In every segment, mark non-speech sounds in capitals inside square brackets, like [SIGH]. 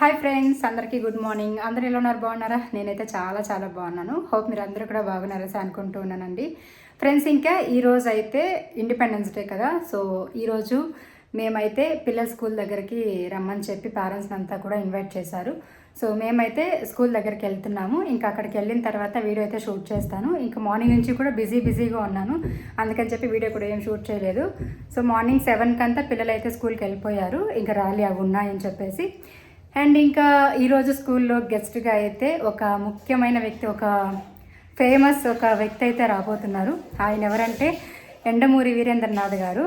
Hi friends అందరికీ good morning అందరూ ఎలా ఉన్నారు? బాగున్నారా? నేనైతే చాలా చాలా బాగున్నాను. హోప్ మీరు అందరూ కూడా బాగున్నారని అనుకుంటూ ఉన్నానండి. ఫ్రెండ్స్ ఇంకా ఈరోజు అయితే ఇండిపెండెన్స్ డే కదా. సో ఈరోజు మేమైతే పిల్లల స్కూల్ దగ్గరికి రమ్మని చెప్పి పేరెంట్స్ని అంతా కూడా ఇన్వైట్ చేశారు. సో మేమైతే స్కూల్ దగ్గరికి వెళ్తున్నాము. ఇంకా అక్కడికి వెళ్ళిన తర్వాత వీడియో అయితే షూట్ చేస్తాను. ఇంకా మార్నింగ్ నుంచి కూడా బిజీ బిజీగా ఉన్నాను. అందుకని చెప్పి వీడియో కూడా ఏం షూట్ చేయలేదు. సో మార్నింగ్ సెవెన్కి అంతా పిల్లలు అయితే స్కూల్కి వెళ్ళిపోయారు. ఇంకా ర్యాలీ అవి ఉన్నాయని చెప్పేసి. అండ్ ఇంకా ఈరోజు స్కూల్లో గెస్ట్గా అయితే ఒక ముఖ్యమైన వ్యక్తి ఒక ఫేమస్ ఒక వ్యక్తి అయితే రాబోతున్నారు. ఆయన ఎవరంటే ఎండమూరి వీరేంద్రనాథ్ గారు.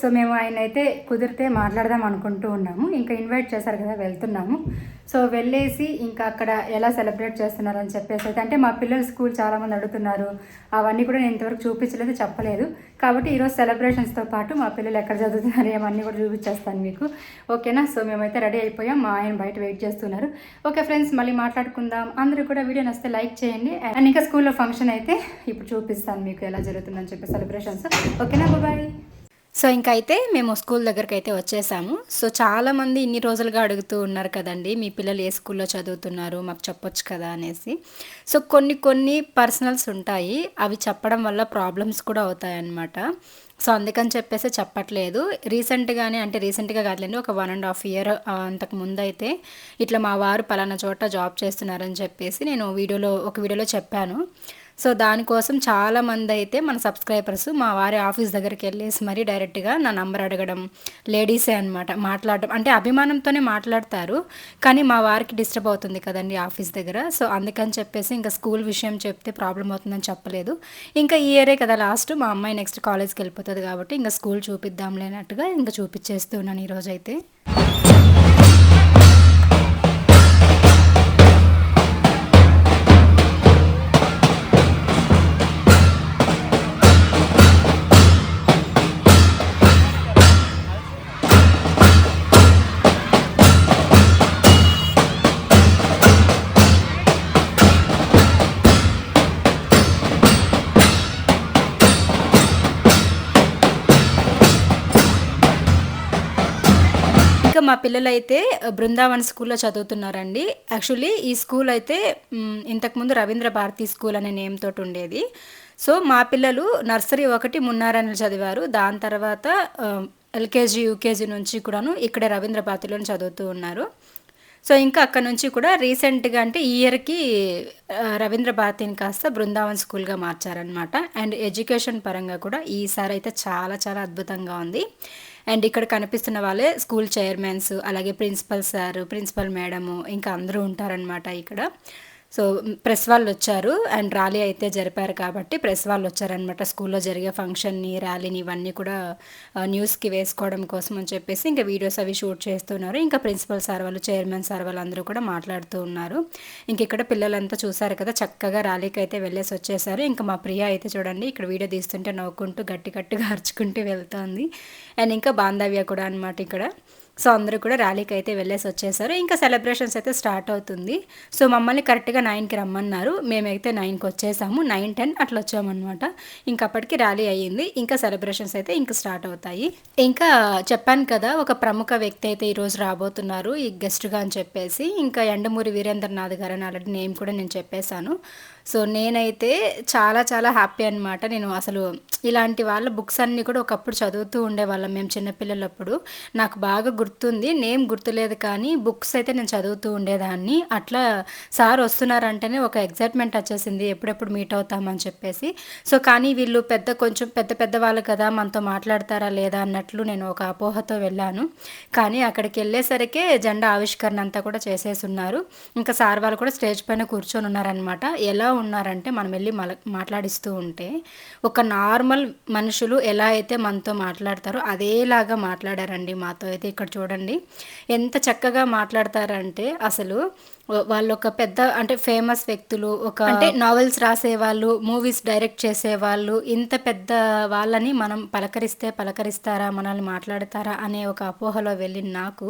సో మేము ఆయన అయితే కుదిరితే మాట్లాడదాం అనుకుంటూ ఉన్నాము. ఇంకా ఇన్వైట్ చేశారు కదా వెళ్తున్నాము. సో వెళ్ళేసి ఇంకా అక్కడ ఎలా సెలబ్రేట్ చేస్తున్నారు అని చెప్పేసి అయితే అంటే మా పిల్లల స్కూల్ చాలామంది అడుగుతున్నారు. అవన్నీ కూడా నేను ఇంతవరకు చూపించలేదు చెప్పలేదు. కాబట్టి ఈరోజు సెలబ్రేషన్స్తో పాటు మా పిల్లలు ఎక్కడ చదువుతున్నారు ఏమన్నీ కూడా చూపించేస్తాను మీకు. ఓకేనా? సో మేమైతే రెడీ అయిపోయాం. మా ఆయన బయట వెయిట్ చేస్తున్నారు. ఓకే ఫ్రెండ్స్ మళ్ళీ మాట్లాడుకుందాం. అందరూ కూడా వీడియో నస్తే లైక్ చేయండి. అండ్ ఇంకా స్కూల్లో ఫంక్షన్ అయితే ఇప్పుడు చూపిస్తాను మీకు ఎలా జరుగుతుందని చెప్పి సెలబ్రేషన్స్ ఓకేనా? బాయ్ సో ఇంకైతే అయితే మేము స్కూల్ దగ్గరికి అయితే వచ్చేసాము. సో చాలామంది ఇన్ని రోజులుగా అడుగుతూ ఉన్నారు కదండి మీ పిల్లలు ఏ స్కూల్లో చదువుతున్నారు మాకు చెప్పొచ్చు కదా అనేసి. సో కొన్ని కొన్ని పర్సనల్స్ ఉంటాయి అవి చెప్పడం వల్ల ప్రాబ్లమ్స్ కూడా అవుతాయన్నమాట. సో అందుకని చెప్పేసి చెప్పట్లేదు. రీసెంట్గానే అంటే రీసెంట్గా కాదులేండి ఒక వన్ అండ్ హాఫ్ ఇయర్ అంతకు ముందు అయితే ఇట్లా మా వారు పలానా చోట జాబ్ చేస్తున్నారని చెప్పేసి నేను వీడియోలో ఒక వీడియోలో చెప్పాను. సో దానికోసం చాలామంది అయితే మన సబ్స్క్రైబర్స్ మా వారి ఆఫీస్ దగ్గరికి వెళ్ళేసి మరీ డైరెక్ట్గా నా నంబర్ అడగడం లేడీసే అనమాట మాట్లాడడం అంటే అభిమానంతోనే మాట్లాడతారు. కానీ మా వారికి డిస్టర్బ్ అవుతుంది కదండి ఆఫీస్ దగ్గర. సో అందుకని చెప్పేసి ఇంకా స్కూల్ విషయం చెప్తే ప్రాబ్లం అవుతుందని చెప్పలేదు. ఇంకా ఈ ఇయరే కదా లాస్ట్ మా అమ్మాయి నెక్స్ట్ కాలేజ్కి వెళ్ళిపోతుంది కాబట్టి ఇంకా స్కూల్ చూపిద్దాం లేనట్టుగా ఇంకా చూపించేస్తున్నాను ఈరోజు పిల్లలైతే బృందావన్ స్కూల్లో చదువుతున్నారండి. యాక్చువల్లీ ఈ స్కూల్ అయితే ఇంతకుముందు రవీంద్ర భారతి స్కూల్ అనే నేమ్ తోటి ఉండేది. సో మా పిల్లలు నర్సరీ ఒకటి మున్నారని చదివారు. దాని తర్వాత ఎల్కేజీ యూకేజీ నుంచి కూడాను ఇక్కడే రవీంద్ర భారతిలోనే చదువుతూ ఉన్నారు. సో ఇంకా అక్కడ నుంచి కూడా రీసెంట్గా అంటే ఈ ఇయర్కి రవీంద్ర భారతిని కాస్త బృందావన్ స్కూల్గా మార్చారనమాట అండ్ ఎడ్యుకేషన్ పరంగా కూడా ఈసారి అయితే చాలా చాలా అద్భుతంగా ఉంది. అండ్ ఇక్కడ కనిపిస్తున్న వాళ్ళే స్కూల్ చైర్మన్స్ అలాగే ప్రిన్సిపల్ సార్ ప్రిన్సిపల్ మేడము ఇంకా అందరూ ఉంటారనమాట ఇక్కడ. సో ప్రెస్ వాళ్ళు వచ్చారు అండ్ ర్యాలీ అయితే జరిపారు కాబట్టి ప్రెస్ వాళ్ళు వచ్చారనమాట స్కూల్లో జరిగే ఫంక్షన్ని ర్యాలీని ఇవన్నీ కూడా న్యూస్కి వేసుకోవడం కోసం అని చెప్పేసి ఇంకా వీడియోస్ అవి షూట్ చేస్తున్నారు. ఇంకా ప్రిన్సిపల్ సార్ వాళ్ళు చైర్మన్ సార్ వాళ్ళు అందరూ కూడా మాట్లాడుతూ ఉన్నారు. ఇంక ఇక్కడ పిల్లలంతా చూసారు కదా చక్కగా ర్యాలీకి అయితే వెళ్ళేసి వచ్చేసారు. ఇంకా మా ప్రియ అయితే చూడండి ఇక్కడ వీడియో తీస్తుంటే నవ్వుకుంటూ గట్టి గట్టిగా [LAUGHS] అరుచుకుంటూ వెళ్తుంది. అండ్ ఇంకా బాంధవ్య కూడా అనమాట ఇక్కడ. సో అందరూ కూడా ర్యాలీకి అయితే వెళ్ళేసి వచ్చేసారు. ఇంకా సెలబ్రేషన్స్ అయితే స్టార్ట్ అవుతుంది. సో మమ్మల్ని కరెక్ట్గా నైన్కి రమ్మన్నారు. మేమైతే నైన్కి వచ్చేసాము. నైన్ టెన్ అట్లా వచ్చామన్నమాట. ఇంకా అప్పటికి ర్యాలీ అయ్యింది. ఇంకా సెలబ్రేషన్స్ అయితే ఇంకా స్టార్ట్ అవుతాయి. ఇంకా చెప్పాను కదా ఒక ప్రముఖ వ్యక్తి అయితే ఈరోజు రాబోతున్నారు. ఈ గెస్ట్గా అని చెప్పేసి. ఇంకా ఎండమూరి వీరేంద్రనాథ్ గారు అని ఆల్రెడీ నేమ్ కూడా నేను చెప్పేశాను. సో నేనైతే చాలా చాలా హ్యాపీ అనమాట నేను అసలు ఇలాంటి వాళ్ళ బుక్స్ అన్నీ కూడా ఒకప్పుడు చదువుతూ ఉండేవాళ్ళం మేము చిన్నపిల్లలప్పుడు. నాకు బాగా గుర్తుంది. నేమ్ గుర్తులేదు కానీ బుక్స్ అయితే నేను చదువుతూ ఉండేదాన్ని. అట్లా సార్ వస్తున్నారంటేనే ఒక ఎగ్జైట్మెంట్ వచ్చేసింది. ఎప్పుడెప్పుడు మీట్ అవుతామని చెప్పేసి. సో కానీ వీళ్ళు పెద్ద కొంచెం పెద్ద పెద్ద వాళ్ళు కదా మనతో మాట్లాడతారా లేదా అన్నట్లు నేను ఒక అపోహతో వెళ్ళాను. కానీ అక్కడికి వెళ్ళేసరికి జెండా ఆవిష్కరణ అంతా కూడా చేసేసి ఉన్నారు ఇంకా సార్ వాళ్ళు కూడా స్టేజ్ పైన కూర్చొని ఉన్నారనమాట ఎలా ఉన్నారంటే మనం వెళ్ళి మల మాట్లాడిస్తూ ఉంటే ఒక నార్మల్ మనుషులు ఎలా అయితే మనతో మాట్లాడతారో అదేలాగా మాట్లాడారండి మాతో. అయితే ఇక్కడ చూడండి ఎంత చక్కగా మాట్లాడతారంటే అసలు వాళ్ళు ఒక పెద్ద అంటే ఫేమస్ వ్యక్తులు ఒక అంటే నావెల్స్ రాసేవాళ్ళు మూవీస్ డైరెక్ట్ చేసేవాళ్ళు ఇంత పెద్ద వాళ్ళని మనం పలకరిస్తే పలకరిస్తారా మనల్ని మాట్లాడతారా అనే ఒక అపోహలో వెళ్ళిన నాకు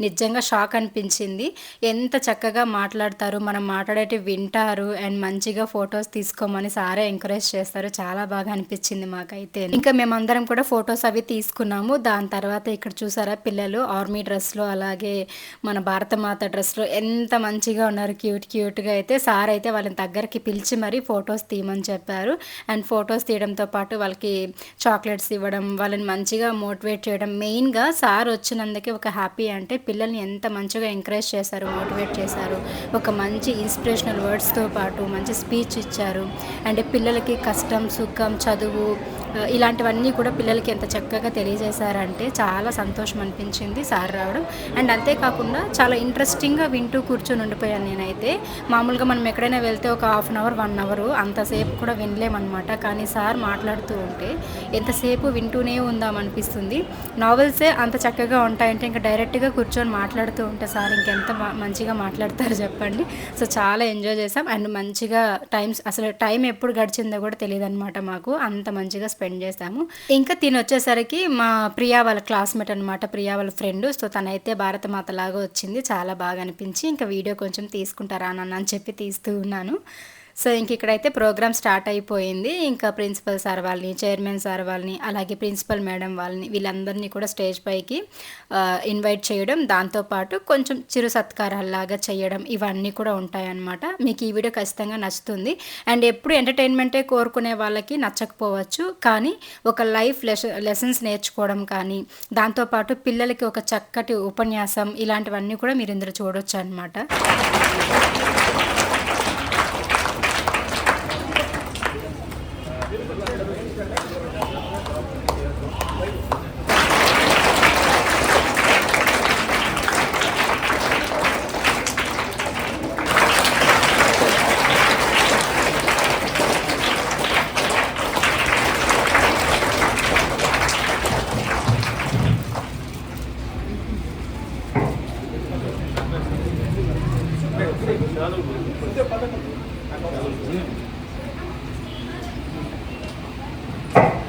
నిజంగా షాక్ అనిపించింది. ఎంత చక్కగా మాట్లాడతారు మనం మాట్లాడేటి వింటారు అండ్ మంచిగా ఫొటోస్ తీసుకోమని సారే ఎంకరేజ్ చేస్తారు. చాలా బాగా అనిపించింది మాకైతే. ఇంకా మేమందరం కూడా ఫొటోస్ అవి తీసుకున్నాము. దాని తర్వాత ఇక్కడ చూసారా పిల్లలు ఆర్మీ డ్రెస్లో అలాగే మన భారతమాత డ్రెస్లో ఎంత మంచిగా ఉన్నారు క్యూట్ క్యూట్గా అయితే. సార్ అయితే వాళ్ళని దగ్గరికి పిలిచి మరీ ఫొటోస్ తీయమని చెప్పారు. అండ్ ఫొటోస్ తీయడంతో పాటు వాళ్ళకి చాక్లెట్స్ ఇవ్వడం వాళ్ళని మంచిగా మోటివేట్ చేయడం. మెయిన్గా సార్ వచ్చినందుకే ఒక హ్యాపీ అంటే పిల్లల్ని ఎంత మంచిగా ఎంకరేజ్ చేశారు మోటివేట్ చేశారు. ఒక మంచి ఇన్స్పిరేషనల్ వర్డ్స్తో పాటు మంచి స్పీచ్ ఇచ్చారు. అండ్ పిల్లలకి కష్టం సుఖం చదువు ఇలాంటివన్నీ కూడా పిల్లలకి ఎంత చక్కగా తెలియజేశారంటే చాలా సంతోషం అనిపించింది సార్ రావడం. అండ్ అంతేకాకుండా చాలా ఇంట్రెస్టింగ్గా వింటూ కూర్చొని ఉండిపోయాను నేనైతే. మామూలుగా మనం ఎక్కడైనా వెళ్తే ఒక half an hour one hour అంతసేపు కూడా వినలేమన్నమాట. కానీ సార్ మాట్లాడుతూ ఉంటే ఎంతసేపు వింటూనే ఉందాం అనిపిస్తుంది నావెల్సే అంత చక్కగా ఉంటాయంటే ఇంకా డైరెక్ట్గా కూర్చొని మాట్లాడుతూ ఉంటే సార్ ఇంకెంత మంచిగా మాట్లాడతారు చెప్పండి. సో చాలా ఎంజాయ్ చేసాం అండ్ మంచిగా టైమ్స్ అసలు టైం ఎప్పుడు గడిచిందో కూడా తెలియదు అనమాట మాకు. అంత మంచిగా స్పెండ్ స్పెండ్ చేసాము ఇంకా తిని వచ్చేసరికి మా ప్రియా వాళ్ళ క్లాస్మేట్ అనమాట ప్రియా వాళ్ళ ఫ్రెండ్. సో తనైతే భారతమాత లాగా వచ్చింది. చాలా బాగా అనిపించి ఇంకా వీడియో కొంచెం తీసుకుంటారా అని చెప్పి తీస్తూ ఉన్నాను. సో ఇంక ఇక్కడైతే ప్రోగ్రామ్ స్టార్ట్ అయిపోయింది. ఇంకా ప్రిన్సిపల్ సార్ వాళ్ళని చైర్మన్ సార్ వాళ్ళని అలాగే ప్రిన్సిపల్ మేడం వాళ్ళని వీళ్ళందరినీ కూడా స్టేజ్ పైకి ఇన్వైట్ చేయడం దాంతోపాటు కొంచెం చిరు సత్కారాల్లాగా చేయడం ఇవన్నీ కూడా ఉంటాయన్నమాట. మీకు ఈ వీడియో ఖచ్చితంగా నచ్చుతుంది. అండ్ ఎప్పుడు ఎంటర్టైన్మెంటే కోరుకునే వాళ్ళకి నచ్చకపోవచ్చు కానీ ఒక లైఫ్ లెసన్స్ నేర్చుకోవడం కానీ దాంతోపాటు పిల్లలకి ఒక చక్కటి ఉపన్యాసం ఇలాంటివన్నీ కూడా మీరు ఇందులో చూడొచ్చు అనమాట ఇంకా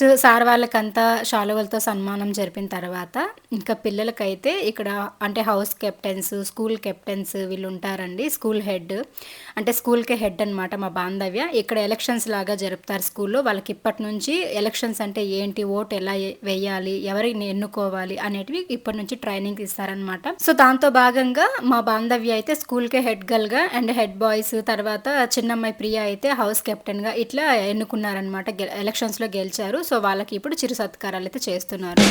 నెక్స్ట్ సార్ వాళ్ళకంతా శాలువలతో సన్మానం జరిపిన తర్వాత ఇంకా పిల్లలకైతే ఇక్కడ అంటే హౌస్ కెప్టెన్స్ స్కూల్ కెప్టెన్స్ వీళ్ళు ఉంటారండి స్కూల్ హెడ్. అంటే స్కూల్కే హెడ్ అనమాట మా బాంధవ్య. ఇక్కడ ఎలక్షన్స్ లాగా జరుపుతారు స్కూల్లో. వాళ్ళకి ఇప్పటి నుంచి ఎలక్షన్స్ అంటే ఏంటి ఓట్ ఎలా వేయాలి ఎవరిని ఎన్నుకోవాలి అనేటివి ఇప్పటి నుంచి ట్రైనింగ్ ఇస్తారనమాట సో దాంతో భాగంగా మా బాంధవ్య అయితే స్కూల్కే హెడ్ గర్ల్గా అండ్ హెడ్ బాయ్స్ తర్వాత చిన్నమ్మాయి ప్రియ అయితే హౌస్ కెప్టెన్గా ఇట్లా ఎన్నుకున్నారనమాట ఎలక్షన్స్లో గెలిచారు. సో వాళ్ళకి ఇప్పుడు చిరు సత్కారాలు అయితే చేస్తున్నారు.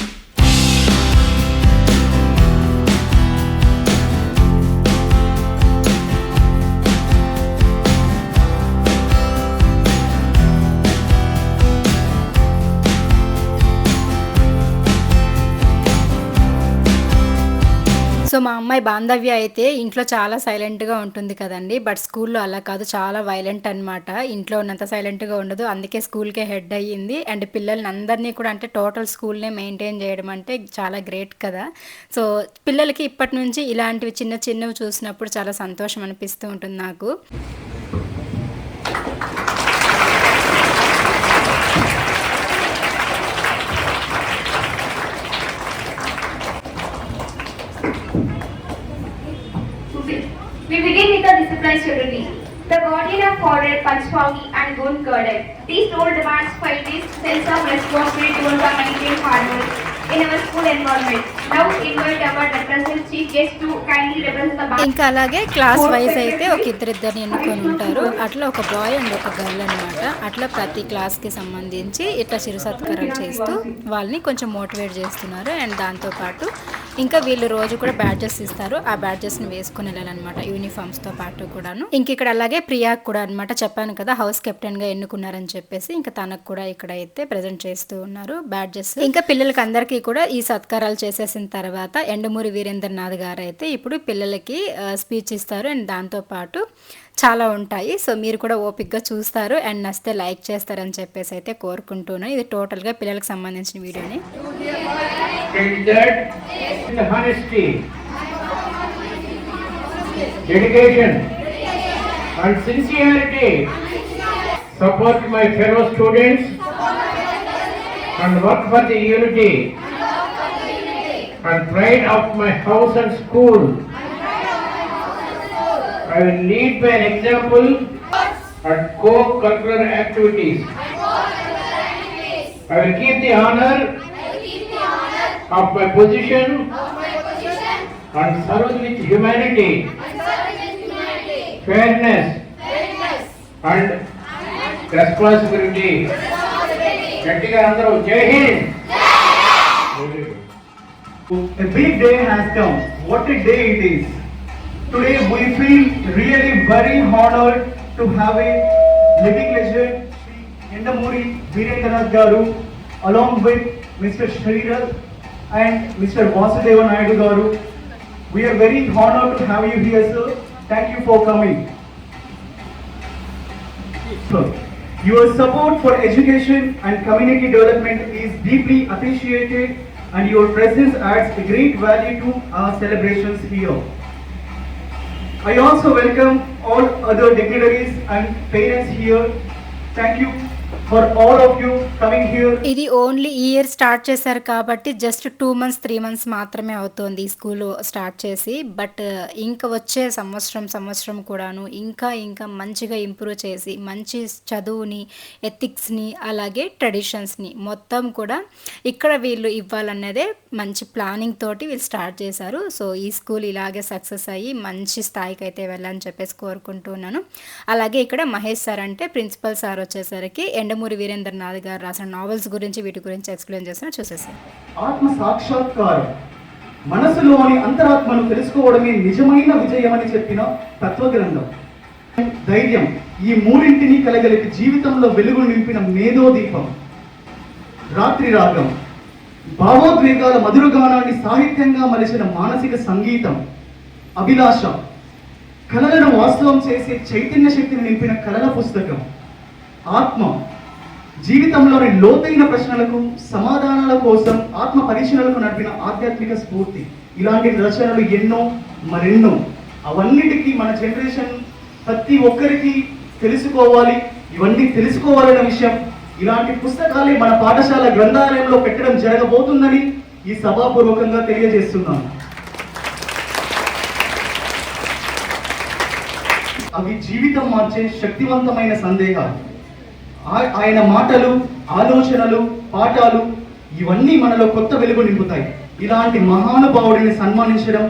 సో మా అమ్మాయి బాంధవ్య అయితే ఇంట్లో చాలా సైలెంట్గా ఉంటుంది కదండి. బట్ స్కూల్లో అలా కాదు చాలా వైలెంట్ అనమాట ఇంట్లో ఉన్నంత సైలెంట్గా ఉండదు. అందుకే స్కూల్కే హెడ్ అయ్యింది. అండ్ పిల్లల్ని అందరినీ కూడా అంటే టోటల్ స్కూల్నే మెయింటైన్ చేయడం అంటే చాలా గ్రేట్ కదా. సో పిల్లలకి ఇప్పటి నుంచి ఇలాంటివి చిన్న చిన్నవి చూసినప్పుడు చాలా సంతోషం అనిపిస్తూ ఉంటుంది నాకు. With the guardian of order, Panchwagi and good girded. These role demands fight this sense of responsibility towards the maintain harmony in our school environment. Now invite our representative chief guest to kindly represent the ఇంకా అలాగే class wise అయితే ఒక ఇద్దరిద్దరిని ఎన్నుకొని ఉంటారు అట్లా ఒక bye and ఒక girl అనమాట అట్లా ప్రతి క్లాస్కి సంబంధించి ఇట్లా చిరు సత్కారాలు చేస్తూ వాళ్ళని కొంచెం మోటివేట్ చేస్తున్నారు అండ్ దాంతోపాటు ఇంకా వీళ్ళు రోజు కూడా బ్యాడ్జెస్ ఇస్తారు. ఆ బ్యాడ్జెస్ని వేసుకుని వెళ్ళాలన్నమాట యూనిఫామ్స్తో పాటు కూడాను. ఇంక ఇక్కడ అలాగే ప్రియా కూడా అనమాట చెప్పాను కదా హౌస్ కెప్టెన్గా ఎన్నుకున్నారని చెప్పేసి ఇంకా తనకు కూడా ఇక్కడ అయితే ప్రజెంట్ చేస్తూ ఉన్నారు బ్యాడ్జెస్. ఇంకా పిల్లలకి అందరికీ కూడా ఈ సత్కారాలు చేసేసిన తర్వాత ఎండమూరి వీరేంద్రనాథ్ గారు అయితే ఇప్పుడు పిల్లలకి స్పీచ్ ఇస్తారు. అండ్ దాంతో పాటు చాలా ఉంటాయి. సో మీరు కూడా ఓపిక్గా చూస్తారు. అండ్ నచ్చితే లైక్ చేస్తారని చెప్పేసి అయితే కోరుకుంటున్నాను. ఇది టోటల్గా పిల్లలకు సంబంధించిన వీడియోని. I will lead by an example and co-curricular activities. I will keep the honor of my position and serve with humanity, fairness, and responsibility. గట్టిగా అందరూ Jai Hind A big day has come. What a day it is. Today we feel really very honored to have a living legend, Endamuri Veerendranath Garu, along with Mr. Sridhar and Mr. Vasudeva Naidu Garu. We are very honored to have you here, sir. Thank you for coming. Sir, Your support for education and community development is deeply appreciated and your presence adds a great value to our celebrations here. I also welcome all other dignitaries and parents here. Thank you ఇది only ఈ year start చేశారు కాబట్టి just two months three months మాత్రమే అవుతుంది ఈ school start చేసి. But uh, ఇంకా వచ్చే సంవత్సరం సంవత్సరం కూడాను ఇంకా ఇంకా మంచిగా ఇంప్రూవ్ చేసి మంచి చదువుని ఎథిక్స్ని అలాగే ట్రెడిషన్స్ని మొత్తం కూడా ఇక్కడ వీళ్ళు ఇవ్వాలన్నదే మంచి ప్లానింగ్ తోటి వీళ్ళు స్టార్ట్ చేశారు. సో ఈ స్కూల్ ఇలాగే సక్సెస్ అయ్యి మంచి స్థాయికి అయితే వెళ్ళాలని చెప్పేసి కోరుకుంటున్నాను. అలాగే ఇక్కడ మహేష్ సార్ అంటే ప్రిన్సిపల్ సార్ వచ్చేసరికి ఎండమూరి వీరేంద్రనాథ్ గారు రాసిన నావెల్స్ గురించి వీటి గురించి ఎక్స్ప్లెయిన్ చేసిన చూసేసాను ఆత్మ సాక్షాత్కారం. మనసులోని అంతరాత్మను తెలుసుకోవడమే నిజమైన విజయం అని చెప్పిన తత్వగ్రంథం. ధైర్యం ఈ మూడింటిని కలగలిపి జీవితంలో వెలుగు నింపిన మేధోదీపం. రాత్రి రాగం. భావోద్వేగాల మధురగానాన్ని సాహిత్యంగా మలిచిన మానసిక సంగీతం. అభిలాష. కళలను వాస్తవం చేసే చైతన్య శక్తిని నింపిన కళల పుస్తకం. ఆత్మ. జీవితంలోని లోతైన ప్రశ్నలకు సమాధానాల కోసం ఆత్మ పరిశీలనకు నడిపిన ఆధ్యాత్మిక స్ఫూర్తి. ఇలాంటి రచనలు ఎన్నో మరెన్నో. అవన్నిటికీ మన జనరేషన్ ప్రతి ఒక్కరికి తెలుసుకోవాలి. ఇవన్నీ తెలుసుకోవాలనే విషయం ఇలాంటి పుస్తకాలే మన పాఠశాల గ్రంథాలయంలో పెట్టడం జరగబోతుందని ఈ సభాపూర్వకంగా తెలియజేస్తున్నాను. అవి జీవితం మార్చే శక్తివంతమైన సందేహాలు. ఆయన మాటలు ఆలోచనలు పాఠాలు ఇవన్నీ మనలో కొత్త వెలుగు నింపుతాయి. ఇలాంటి మహానుభావుడిని సన్మానించడం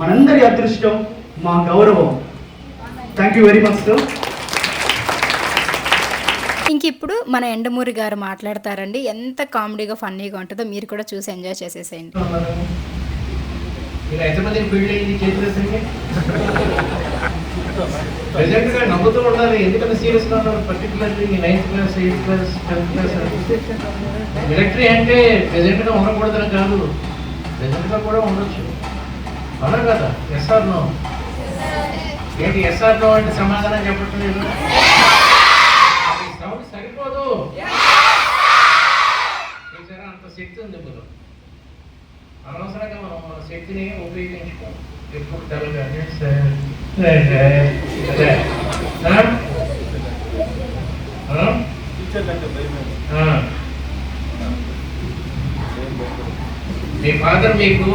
మనందరి అదృష్టం మా గౌరవం. Thank you very much sir ఇంక ఇప్పుడు మన ఎండమూరి గారు మాట్లాడతారండి. ఎంత కామెడీగా ఫన్నీగా ఉంటుందో మీరు కూడా చూసి ఎంజాయ్ చేసేసేయండి. మీరు ఎంతమందికి పెళ్ళి అయింది చేతులేసరికి ప్రెసెంట్గా నవ్వుతూ ఉండాలి. ఎందుకంటే సీరియస్గా ఉన్నారు particularly ninth class eighth class tenth class military అంటే ప్రెసెంట్గా ఉండకూడదని కాదు. ప్రెసెంట్గా కూడా ఉండొచ్చు. అవునా కదా? ఎస్ఆర్ నో ఏంటి ఎస్ఆర్ నో అంటే సమాధానం చెప్పటం లేదు సౌండ్ సరిపోదు. అంత శక్తి ఉంది ఇప్పుడు అనవసరంగా మనం మన శక్తిని ఉపయోగించుకోం. ఎప్పుడు తెల్లగానే సరే, సరే, మీ ఫాదర్ మీకు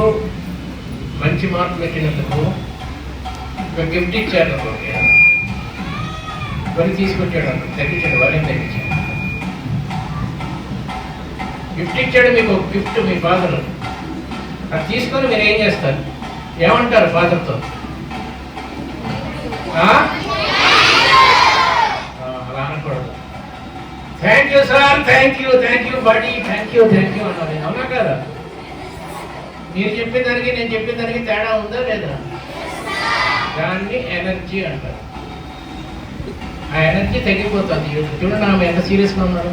మంచి మార్కులు పెట్టినందుకు ఒక గిఫ్ట్ ఇచ్చాడు అనుకోండి. వరి తీసుకొచ్చాడు అనుకో తగ్గించాడు వాళ్ళని తగ్గించాడు గిఫ్ట్ ఇచ్చాడు మీకు ఒక గిఫ్ట్ మీ ఫాదర్ అది తీసుకొని మీరు ఏం చేస్తారు? ఏమంటారు ఫాదర్తో అలా అనకూడదు. Thank you sir thank you thank you buddy thank you thank you అన్నది అవునా కదా? మీరు చెప్పేదానికి నేను చెప్పేదానికి తేడా ఉందా లేదా? దాన్ని ఎనర్జీ అంటారు. ఆ ఎనర్జీ తగ్గిపోతుంది. చూడండి ఆమె ఎంత సీరియస్గా ఉన్నారు.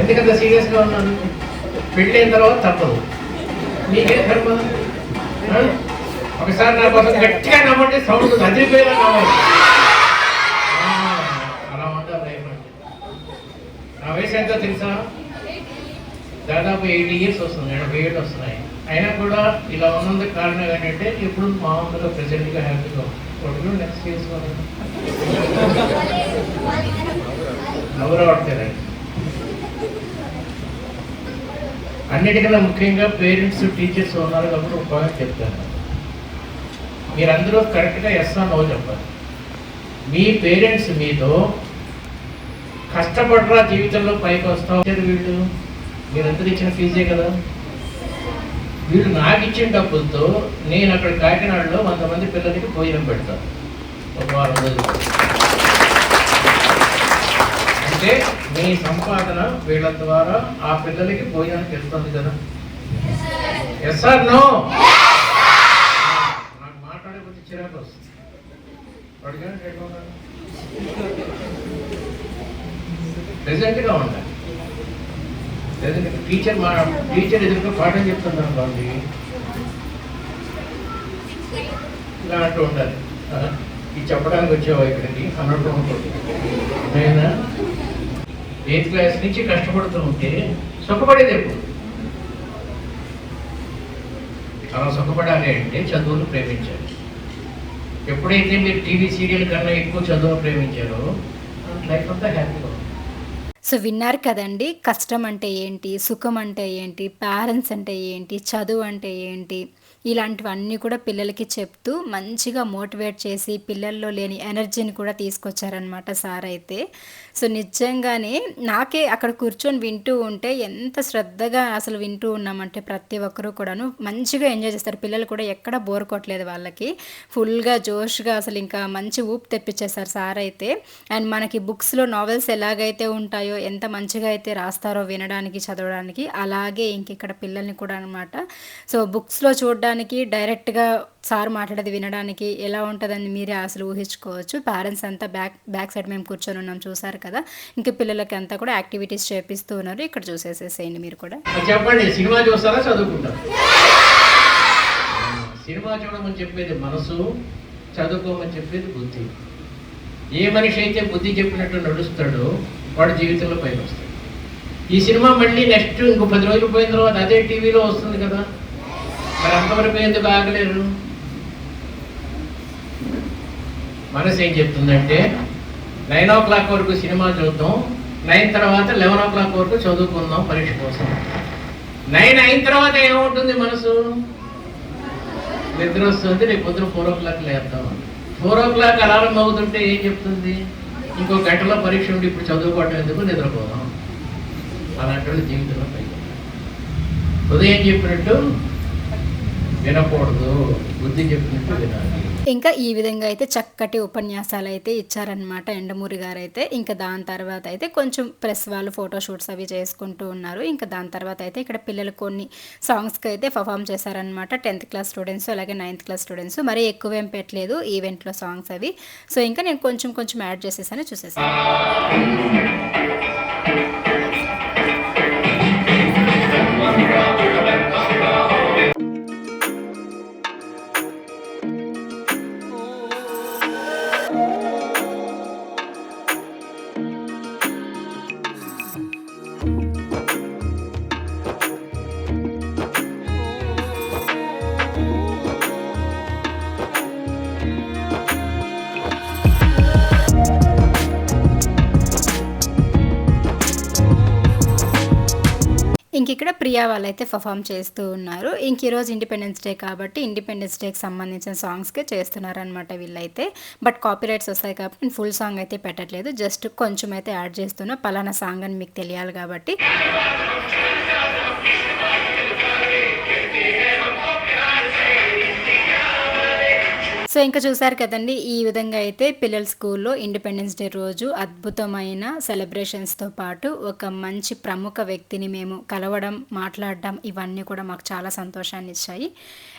ఎందుకంత సీరియస్గా ఉన్నాను పెళ్ళైన తర్వాత తప్పదు. నీకే తప్పదు ఒకసారి నా కోసం గట్టిగా నమ్మండి సౌండ్ అదిరిపోయేలా కావాలి అలా ఉంటారు లైఫ్ అంటే నా వయసు ఎంతో తెలుసా? దాదాపు ఎయిటీ ఇయర్స్ వస్తుంది ఎనభై ఏళ్ళు వస్తున్నాయి. అయినా కూడా ఇలా ఉన్నందుకు కారణం ఏంటంటే ఇప్పుడు మామూలుగా ప్రెసెంట్గా హ్యాపీగా కొడుకు నెక్స్ట్ చేసుకోవాలి నవ్వు రావట్లేదండి అన్నిటికన్నా ముఖ్యంగా పేరెంట్స్ టీచర్స్ ఉన్నారు కాబట్టి ఒక చెప్తాను. మీరందరూ కరెక్ట్గా ఎస్ నో చెప్పాలి. మీ పేరెంట్స్ మీతో కష్టపడరా జీవితంలో పైకి వస్తావు? వీళ్ళు? మీరందరూ ఇచ్చిన ఫీజే కదా. వీళ్ళు నాకు ఇచ్చిన డబ్బులతో నేను అక్కడ కాకినాడలో వంద మంది పిల్లలకి భోజనం పెడతాను. ఒక వారం రోజులు. అంటే మీ సంపాదన వీళ్ళ ద్వారా ఆ పిల్లలకి భోజనానికి వెళ్తుంది కదా. ఎస్ ఆర్ నో మాట్లాడే వస్తుంది అడిగాను ఎట్లా ఉన్నాను ప్రెసెంట్గా ఉండాలి లేదంటే టీచర్ మా టీచర్ ఎదురుగా పాఠం చెప్తున్నాను బాగుంది ఇలా అంటూ ఉండాలి. ఇది చెప్పడానికి వచ్చేవా ఇక్కడికి? అన్నట్టు ఉంటుంది. నేను? ఎయిత్ క్లాస్ నుంచి కష్టపడుతూ ఉంటే సుఖపడేది ఎప్పుడు? అలా సుఖపడాలి అంటే చదువును ప్రేమించాలి. ఎప్పుడైతే మీరు టీవీ సీరియల్ కన్నా ఎక్కువ చదువు ప్రేమించారో లైఫ్ అంతా హ్యాపీగా సో విన్నారు కదండి కష్టం అంటే ఏంటి సుఖం అంటే ఏంటి పేరెంట్స్ అంటే ఏంటి చదువు అంటే ఏంటి? ఇలాంటివన్నీ కూడా పిల్లలకి చెప్తూ మంచిగా మోటివేట్ చేసి పిల్లల్లో లేని ఎనర్జీని కూడా తీసుకొచ్చారనమాట సార్ అయితే. సో నిజంగానే నాకే అక్కడ కూర్చొని వింటూ ఉంటే ఎంత శ్రద్ధగా అసలు వింటూ ఉన్నామంటే ప్రతి ఒక్కరూ కూడాను మంచిగా ఎంజాయ్ చేస్తారు. పిల్లలు కూడా ఎక్కడ బోర్ కొట్టలేదు వాళ్ళకి. ఫుల్గా జోష్గా అసలు ఇంకా మంచి ఊపు తెప్పించేశారు సార్ అయితే. అండ్ మనకి బుక్స్లో నావెల్స్ ఎలాగైతే ఉంటాయో ఎంత మంచిగా అయితే రాస్తారో వినడానికి చదవడానికి అలాగే ఇంక ఇక్కడ పిల్లల్ని కూడా అనమాట సో బుక్స్లో చూడడానికి డైరెక్ట్గా సార్ మాట్లాడేది వినడానికి ఎలా ఉంటుందని మీరే అసలు ఊహించుకోవచ్చు. పేరెంట్స్ అంతా బ్యాక్ బ్యాక్ సైడ్ మేము కూర్చొని ఉన్నాం చూసారు కదా. ఇంకా పిల్లలకి అంతా కూడా యాక్టివిటీస్ చేపిస్తూ ఉన్నారు. ఇక్కడ చూసేసేసేయండి మీరు కూడా. చెప్పండి సినిమా చూస్తారా చదువుకుంటారా? సినిమా చూడమని చెప్పేది మనసు చదువుకోమని చెప్పేది బుద్ధి. ఏ మనిషి అయితే బుద్ధి చెప్పినట్టు నడుస్తాడో వాడు జీవితంలో పైన వస్తాడు. ఈ సినిమా మళ్ళీ నెక్స్ట్ ఇంకో పది రోజులు పోయిన తర్వాత అదే టీవీలో వస్తుంది కదా. మరి అంతవరకు ఎందుకు ఆగలేరు? మనసు ఏం చెప్తుందంటే నైన్ ఓ క్లాక్ వరకు సినిమా చూద్దాం నైన్ తర్వాత లెవెన్ ఓ క్లాక్ వరకు చదువుకుందాం పరీక్ష కోసం. నైన్ అయిన తర్వాత ఏముంటుంది మనసు? నిద్ర వస్తుంది రేపు పొద్దున ఫోర్ ఓ క్లాక్ లేద్దాం ఫోర్ ఓ క్లాక్ అలారం అవుతుంటే ఏం చెప్తుంది? ఇంకో గంటలో పరీక్ష ఉండి ఇప్పుడు చదువుకోవటం ఎందుకు? నిద్రపోదాం. అలాంటి జీవితంలో పైకి ఉదయం చెప్పినట్టు వినకూడదు బుద్ధి చెప్పినట్టు వినాలి. ఇంకా ఈ విధంగా అయితే చక్కటి ఉపన్యాసాలు అయితే ఇచ్చారనమాట ఎండమూరి గారు అయితే ఇంకా దాని తర్వాత అయితే కొంచెం ప్రెస్ వాళ్ళు ఫోటోషూట్స్ అవి చేసుకుంటూ ఉన్నారు. ఇంకా దాని తర్వాత అయితే ఇక్కడ పిల్లలు కొన్ని సాంగ్స్కి అయితే పర్ఫామ్ చేశారనమాట టెన్త్ క్లాస్ స్టూడెంట్స్ అలాగే నైన్త్ క్లాస్ స్టూడెంట్స్. మరీ ఎక్కువ ఏం పెట్టలేదు ఈవెంట్లో సాంగ్స్ అవి. సో ఇంకా నేను కొంచెం కొంచెం యాడ్ చేసేసాను చూసేసాను. ఇక్కడ ప్రియా వాళ్ళైతే పర్ఫామ్ చేస్తూ ఉన్నారు. ఇంక ఈరోజు ఇండిపెండెన్స్ డే కాబట్టి ఇండిపెండెన్స్ డేకి సంబంధించిన సాంగ్స్కే చేస్తున్నారనమాట వీళ్ళైతే. బట్ కాపీరైట్స్ వస్తాయి కాబట్టి నేను ఫుల్ సాంగ్ అయితే పెట్టట్లేదు. జస్ట్ కొంచెం అయితే యాడ్ చేస్తున్నా. పలానా సాంగ్ అని మీకు తెలియాలి కాబట్టి. సో ఇంకా చూసారు కదండి ఈ విధంగా అయితే పిల్లల స్కూల్లో ఇండిపెండెన్స్ డే రోజు అద్భుతమైన సెలబ్రేషన్స్తో పాటు ఒక మంచి ప్రముఖ వ్యక్తిని మేము కలవడం మాట్లాడడం ఇవన్నీ కూడా మాకు చాలా సంతోషాన్ని ఇచ్చాయి.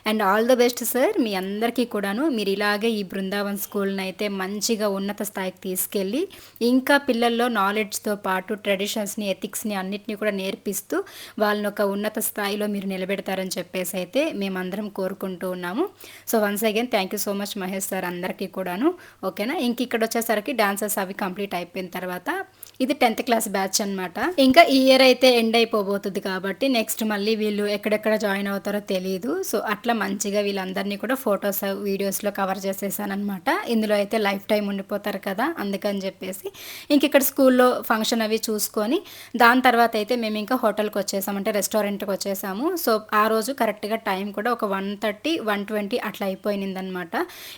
And all the best sir మీ అందరికీ కూడాను మీరు ఇలాగే ఈ బృందావన్ స్కూల్ని అయితే మంచిగా ఉన్నత స్థాయికి తీసుకెళ్ళి ఇంకా పిల్లల్లో నాలెడ్జ్తో పాటు ట్రెడిషన్స్ని ఎథిక్స్ని అన్నిటిని కూడా నేర్పిస్తూ వాళ్ళని ఒక ఉన్నత స్థాయిలో మీరు నిలబెడతారని చెప్పేసి అయితే మేమందరం కోరుకుంటూ ఉన్నాము. So once again thank you so much Mahesh sir అందరికీ కూడాను ఓకేనా? ఇంక ఇక్కడ వచ్చేసరికి డాన్సెస్ అవి కంప్లీట్ అయిపోయిన తర్వాత ఇది టెన్త్ క్లాస్ బ్యాచ్ అనమాట ఇంకా ఈ ఇయర్ అయితే ఎండ్ అయిపోబోతుంది కాబట్టి నెక్స్ట్ మళ్ళీ వీళ్ళు ఎక్కడెక్కడ జాయిన్ అవుతారో తెలియదు సో అట్లా మంచిగా వీళ్ళందరినీ కూడా ఫొటోస్ వీడియోస్లో కవర్ చేసేసానమాట ఇందులో అయితే లైఫ్ టైం ఉండిపోతారు కదా అందుకని చెప్పేసి. ఇంక ఇక్కడ స్కూల్లో ఫంక్షన్ అవి చూసుకొని దాని తర్వాత అయితే మేము ఇంకా హోటల్కి వచ్చేసాం అంటే రెస్టారెంట్కి వచ్చేసాము. సో ఆ రోజు కరెక్ట్గా టైం కూడా ఒక వన్ థర్టీ వన్ ట్వంటీ అట్లా అయిపోయిందనమాట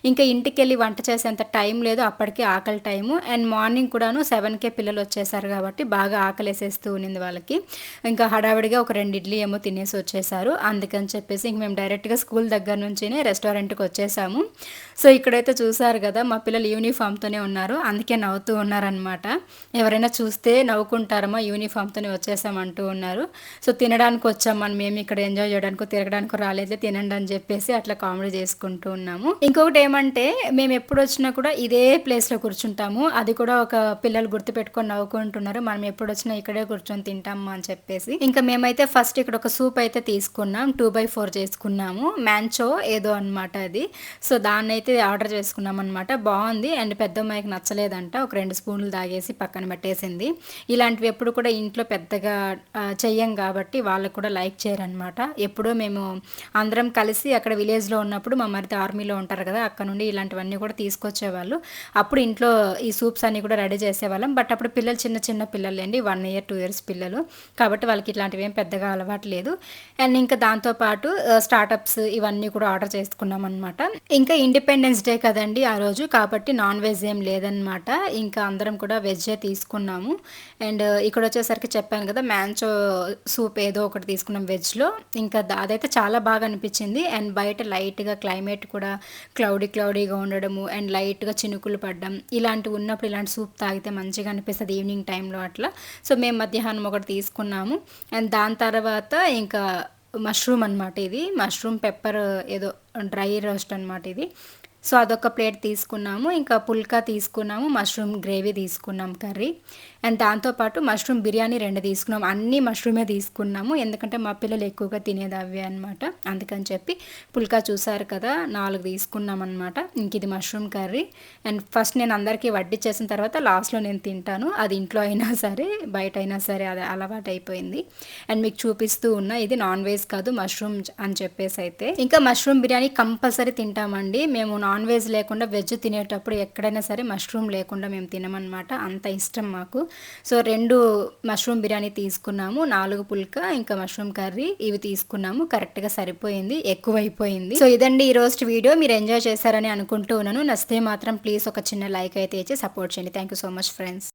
ఇంకా ఇంటికి వెళ్ళి వంట చేసేంత టైం లేదు అప్పటికే ఆకలి టైము. అండ్ మార్నింగ్ కూడాను సెవెన్కే పిల్లలు వచ్చేసారు కాబట్టి బాగా ఆకలి వేసేస్తూ ఉన్నింది వాళ్ళకి. ఇంకా హడావిడిగా ఒక రెండు ఇడ్లీ ఏమో తినేసి వచ్చేసారు. అందుకని చెప్పేసి ఇంక మేము డైరెక్ట్గా స్కూల్ దగ్గర నుంచినే రెస్టారెంట్కి వచ్చేసాము. సో ఇక్కడైతే చూసారు కదా మా పిల్లలు యూనిఫామ్తోనే ఉన్నారు. అందుకే నవ్వుతూ ఉన్నారనమాట ఎవరైనా చూస్తే నవ్వుకుంటారమ్మా యూనిఫామ్తోనే వచ్చేసామంటూ ఉన్నారు. సో తినడానికి వచ్చాం మనం మేము ఇక్కడ ఎంజాయ్ చేయడానికి తిరగడానికి రాలేదు తినండి అని చెప్పేసి అట్లా కామెడీ చేసుకుంటూ ఉన్నాము. ఇంకో ఇంకొకటి ఏమంటే మేము ఎప్పుడు వచ్చినా కూడా ఇదే ప్లేస్లో కూర్చుంటాము. అది కూడా ఒక పిల్లలు గుర్తు పెట్టుకొని నవ్వుకుంటున్నారు. మనం ఎప్పుడు వచ్చినా ఇక్కడే కూర్చొని తింటాము అని చెప్పేసి. ఇంకా మేమైతే ఫస్ట్ ఇక్కడ ఒక సూప్ అయితే తీసుకున్నాం. టూ బై ఫోర్ చేసుకున్నాము. మ్యాంచో ఏదో అన్నమాట అది. సో దాన్ని అయితే ఆర్డర్ చేసుకున్నాం అనమాట బాగుంది. అండ్ పెద్ద అమ్మాయికి నచ్చలేదంట. ఒక రెండు స్పూన్లు తాగేసి పక్కన పెట్టేసింది. ఇలాంటివి ఎప్పుడు కూడా ఇంట్లో పెద్దగా చెయ్యం కాబట్టి వాళ్ళకు కూడా లైక్ చేయరనమాట ఎప్పుడో మేము అందరం కలిసి అక్కడ విలేజ్లో ఉన్నప్పుడు మా మరిది ఆర్మీలో ఉంటారు కదా అక్కడ నుండి ఇలాంటివన్నీ కూడా తీసుకొచ్చేవాళ్ళు. అప్పుడు ఇంట్లో ఈ సూప్స్ అన్నీ కూడా రెడీ చేసేవాళ్ళం. బట్ అప్పుడు పిల్లలు చిన్న చిన్న పిల్లలు అండి వన్ ఇయర్ టూ ఇయర్స్ పిల్లలు. కాబట్టి వాళ్ళకి ఇట్లాంటివి ఏం పెద్దగా అలవాటు లేదు. అండ్ ఇంకా దాంతోపాటు స్టార్టప్స్ ఇవన్నీ కూడా ఆర్డర్ చేసుకున్నాం అనమాట ఇంకా ఇండిపెండెన్స్ డే కదండి ఆ రోజు కాబట్టి నాన్ వెజ్ ఏం లేదనమాట ఇంకా అందరం కూడా వెజ్జే తీసుకున్నాము. అండ్ ఇక్కడ వచ్చేసరికి చెప్పాను కదా మ్యాంచో సూప్ ఏదో ఒకటి తీసుకున్నాం వెజ్లో. ఇంకా అదైతే చాలా బాగా అనిపించింది. అండ్ బయట లైట్గా క్లైమేట్ కూడా క్లౌడీ క్లౌడీగా ఉండడము అండ్ లైట్గా చినుకులు పడడం ఇలాంటివి ఉన్నప్పుడు ఇలాంటి సూప్ తాగితే మంచిగా అనిపిస్తుంది ఈవినింగ్ టైంలో అట్లా. సో మేము మధ్యాహ్నం ఒకటి తీసుకున్నాము అండ్ దాని తర్వాత ఇంకా మష్రూమ్ అనమాట ఇది. మష్రూమ్ పెప్పర్ ఏదో డ్రై రోస్ట్ అనమాట ఇది. సో అదొక ప్లేట్ తీసుకున్నాము. ఇంకా పుల్కా తీసుకున్నాము. మష్రూమ్ గ్రేవీ తీసుకున్నాం కర్రీ. అండ్ దాంతోపాటు మష్రూమ్ బిర్యానీ రెండు తీసుకున్నాం. అన్నీ మష్రూమే తీసుకున్నాము. ఎందుకంటే మా పిల్లలు ఎక్కువగా తినేది అవే అనమాట అందుకని చెప్పి పుల్కా చూసారు కదా నాలుగు తీసుకున్నాం అనమాట ఇంక ఇది మష్రూమ్ కర్రీ. అండ్ ఫస్ట్ నేను అందరికీ వడ్డిచ్చేసిన తర్వాత లాస్ట్లో నేను తింటాను. అది ఇంట్లో అయినా సరే బయట అయినా సరే అది అలవాటు అయిపోయింది. అండ్ మీకు చూపిస్తూ ఉన్నా ఇది నాన్ వెజ్ కాదు మష్రూమ్ అని చెప్పేసి అయితే. ఇంకా మష్రూమ్ బిర్యానీ కంపల్సరీ తింటామండి. మేము నాన్ వెజ్ లేకుండా వెజ్ తినేటప్పుడు ఎక్కడైనా సరే మష్రూమ్ లేకుండా మేము తినమన్నమాట. అంత ఇష్టం మాకు. సో రెండు మష్రూమ్ బిర్యానీ తీసుకున్నాము నాలుగు పుల్క ఇంకా మష్రూమ్ కర్రీ ఇవి తీసుకున్నాము. కరెక్ట్గా సరిపోయింది ఎక్కువ అయిపోయింది సో ఇదండి ఈ రోజు వీడియో. మీరు ఎంజాయ్ చేశారని అనుకుంటూ ఉన్నాను. నచ్చితే మాత్రం ప్లీజ్ ఒక చిన్న లైక్ అయితే ఇచ్చి సపోర్ట్ చేయండి. Thank you so much friends.